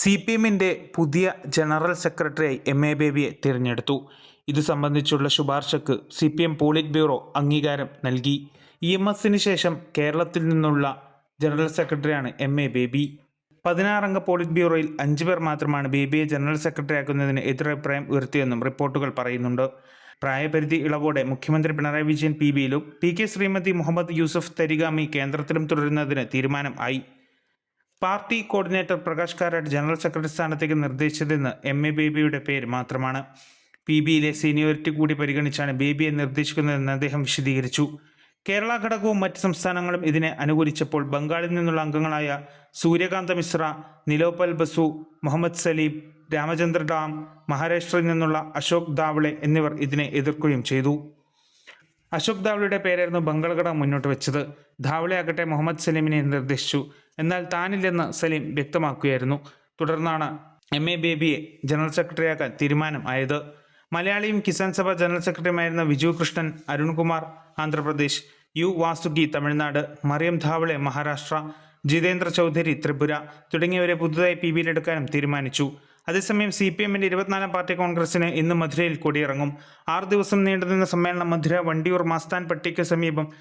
C P എമ്മിന്റെ പുതിയ general സെക്രട്ടറിയായി എം എ ബേബിയെ തിരഞ്ഞെടുത്തു. ഇത് സംബന്ധിച്ചുള്ള ശുപാർശക്ക് C P M polit bureau അംഗീകാരം നൽകി. ഇ എം എസിന് ശേഷം കേരളത്തിൽ നിന്നുള്ള ജനറൽ സെക്രട്ടറിയാണ് എം എ ബേബി. പതിനാറംഗ പോളിറ്റ് ബ്യൂറോയിൽ അഞ്ചു പേർ മാത്രമാണ് ബേബിയെ ജനറൽ സെക്രട്ടറി ആക്കുന്നതിന് എതിരഭിപ്രായം ഉയർത്തിയെന്നും റിപ്പോർട്ടുകൾ പറയുന്നുണ്ട്. പ്രായപരിധി ഇളവോടെ മുഖ്യമന്ത്രി പിണറായി വിജയൻ പി ബിയിലും പി കെ ശ്രീമതി മുഹമ്മദ് യൂസഫ് തരിഗാമി കേന്ദ്രത്തിലും തുടരുന്നതിന് തീരുമാനം ആയി. Party coordinator Prakash Karat general secretary സ്ഥാനത്തേക്ക് നിർദ്ദേശിച്ചതെന്ന് എം എ ബേബിയുടെ പേര് മാത്രമാണ്. പി ബിയിലെ സീനിയോറിറ്റി കൂടി പരിഗണിച്ചാണ് ബേബിയെ നിർദ്ദേശിക്കുന്നതെന്ന് അദ്ദേഹം വിശദീകരിച്ചു. കേരള ഘടകവും മറ്റ് സംസ്ഥാനങ്ങളും ഇതിനെ അനുകൂലിച്ചപ്പോൾ ബംഗാളിൽ നിന്നുള്ള അംഗങ്ങളായ സൂര്യകാന്ത മിശ്ര നിലോപൽ ബസു മുഹമ്മദ് സലീം രാമചന്ദ്ര ഡാം മഹാരാഷ്ട്രയിൽ നിന്നുള്ള അശോക് ദാവളെ എന്നിവർ ഇതിനെ എതിർക്കുകയും ചെയ്തു. അശോക് ധാവളയുടെ പേരായിരുന്നു ബംഗാൾ ഘടകം മുന്നോട്ട് വെച്ചത്. ധാവളെ ആകട്ടെ മുഹമ്മദ് സലീമിനെ നിർദ്ദേശിച്ചു. എന്നാൽ താനില്ലെന്ന് സലീം വ്യക്തമാക്കുകയായിരുന്നു. തുടർന്നാണ് എം എ ബേബിയെ ജനറൽ സെക്രട്ടറിയാക്കാൻ തീരുമാനം ആയത്. മലയാളിയും കിസാൻ സഭ ജനറൽ സെക്രട്ടറിയുമായിരുന്ന വിജു കൃഷ്ണൻ അരുൺകുമാർ ആന്ധ്രാപ്രദേശ് യു വാസുകി തമിഴ്നാട് മറിയം ധാവളെ മഹാരാഷ്ട്ര ജിതേന്ദ്ര ചൗധരി ത്രിപുര തുടങ്ങിയവരെ പുതുതായി പി ബിയിലെടുക്കാനും തീരുമാനിച്ചു. അതേസമയം സി പി എമ്മിന്റെ ഇരുപത്തിനാലാം പാർട്ടി കോൺഗ്രസിന് ഇന്ന് മധുരയിൽ കൊടിയിറങ്ങും. ആറ് ദിവസം നീണ്ടുനിന്ന സമ്മേളനം മധുര വണ്ടിയൂർ മാസ്താൻ പട്ടിക്ക് സമീപം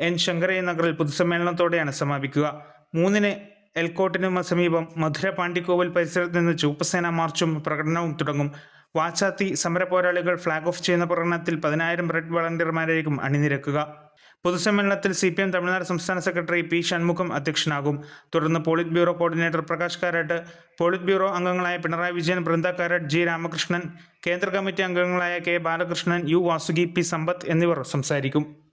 എൻ. ശങ്കരയ്യ നഗറിൽ പൊതുസമ്മേളനത്തോടെയാണ് സമാപിക്കുക. മൂന്നിന് എൽക്കോട്ടിന് സമീപം മധുര പാണ്ടിക്കോവിൽ പരിസരത്ത് നിന്ന് ചൂപ്പസേന മാർച്ചും പ്രകടനവും തുടങ്ങും. വാച്ചാത്തി സമര പോരാളികൾ ഫ്ളാഗ് ഓഫ് ചെയ്യുന്ന പ്രകടനത്തിൽ പതിനായിരം റെഡ് വളണ്ടിയർമാരായിരിക്കും അണിനിരക്കുക. പൊതുസമ്മേളനത്തിൽ സി പി എം തമിഴ്നാട് സംസ്ഥാന സെക്രട്ടറി പി ഷൺമുഖം അധ്യക്ഷനാകും. തുടർന്ന് polit bureau coordinator Prakash Karat polit bureau അംഗങ്ങളായ പിണറായി വിജയൻ ബൃന്ദ കാരാട്ട് ജി രാമകൃഷ്ണൻ കേന്ദ്ര കമ്മിറ്റി അംഗങ്ങളായ K Balakrishnan U Vasuki P Sampath എന്നിവർ സംസാരിക്കും.